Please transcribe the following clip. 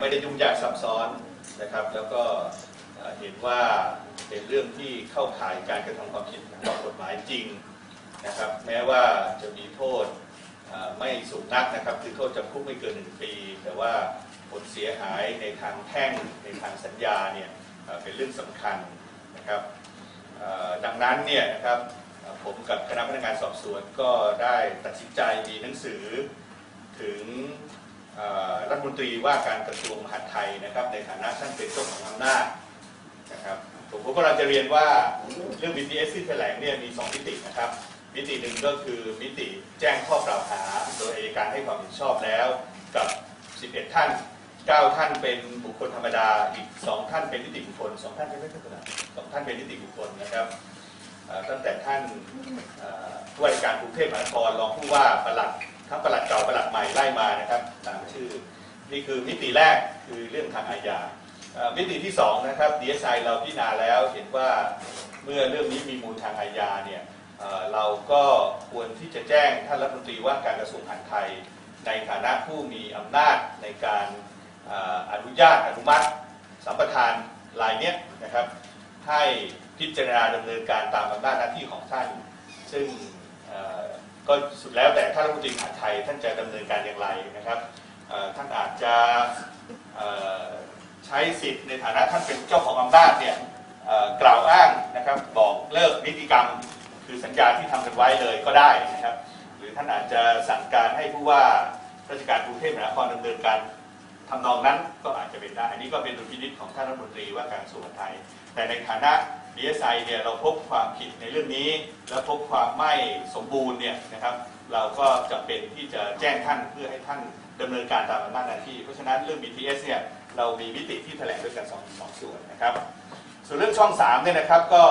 ไม่ได้ยุ่งยากซับซ้อนนะครับ แล้วก็เห็นว่าเป็นเรื่องที่เข้าข่ายการกระทำความผิดต่อกฎหมายจริงนะครับ แม้ว่าจะมีโทษไม่สูงนักนะครับ คือโทษจำคุกไม่เกินหนึ่งปี แต่ว่าผลเสียหายในทางแพ่งในทางสัญญาเนี่ยเป็นเรื่องสำคัญนะครับดังนั้นเนี่ยนะครับผมกับคณะพนักงานสอบสวนก็ได้ตัดสินใจมีหนังสือถึง นตรีว่าการกระทรวงมหาดไทยนะครับ ในฐานะท่านเป็นเจ้าของอำนาจนะครับผมก็กำลังจะเรียนว่าเรื่อง BTS ที่แถลงเนี่ยมีสองมิตินะครับ มิติหนึ่งก็คือมิติแจ้งข้อกล่าวหา โดยอัยการให้ความเห็นชอบแล้วกับ 11 ท่าน 9 ท่านเป็นบุคคลธรรมดา อีก 2 ท่านเป็นนิติบุคคล 2 ท่านเป็นไม่ใช่ธรรมดาสองท่านเป็นนิติบุคคลนะครับตั้งแต่ท่านผู้ว่าการกรุงเทพมหานครรองผู้ว่าป นี่คือมิติแรกคือเรื่องทางอาญามิติที่สองนะครับดีเอสไอเราพิจารณาแล้วเห็นว่าเมื่อเรื่องนี้มีมูลทางอาญาเนี่ยเราก็ควรที่จะแจ้งท่านรัฐมนตรีว่าการกระทรวงมหาดไทย ในฐานะผู้มีอำนาจในการอนุญาตอนุมัติสัมปทานรายเนี้ยนะครับ ให้พิจารณาดำเนินการตามอำนาจหน้าที่ของท่าน ซึ่งก็สุดแล้วแต่ท่านรัฐมนตรีมหาดไทยท่านจะดำเนินการอย่างไรนะครับ ท่านอาจจะใช้สิทธิ์ในฐานะท่านเป็นเจ้าของอำนาจเนี่ยกล่าวอ้างนะครับบอกเลิกนิติกรรม คือสัญญาที่ทำกันไว้เลยก็ได้นะครับ หรือท่านอาจจะสั่งการให้ผู้ว่าราชการกรุงเทพมหานครดำเนินการ ทำนองนั้นก็อาจจะเป็นได้ อันนี้ก็เป็นดุลพินิจของท่านรัฐมนตรีว่าการกระทรวงไทย แต่ในฐานะ DSI เนี่ยเราพบความผิดในเรื่องนี้ และพบความไม่สมบูรณ์เนี่ยนะครับ เราก็จำเป็นที่จะแจ้งท่านเพื่อให้ท่านดำเนินการตามอำนาจหน้าที่ เพราะฉะนั้นเรื่อง BTS เนี่ยเรามีมิติที่แถลงด้วยกันสองสองส่วนนะครับ ส่วนเรื่องช่อง3เนี่ยนะครับก็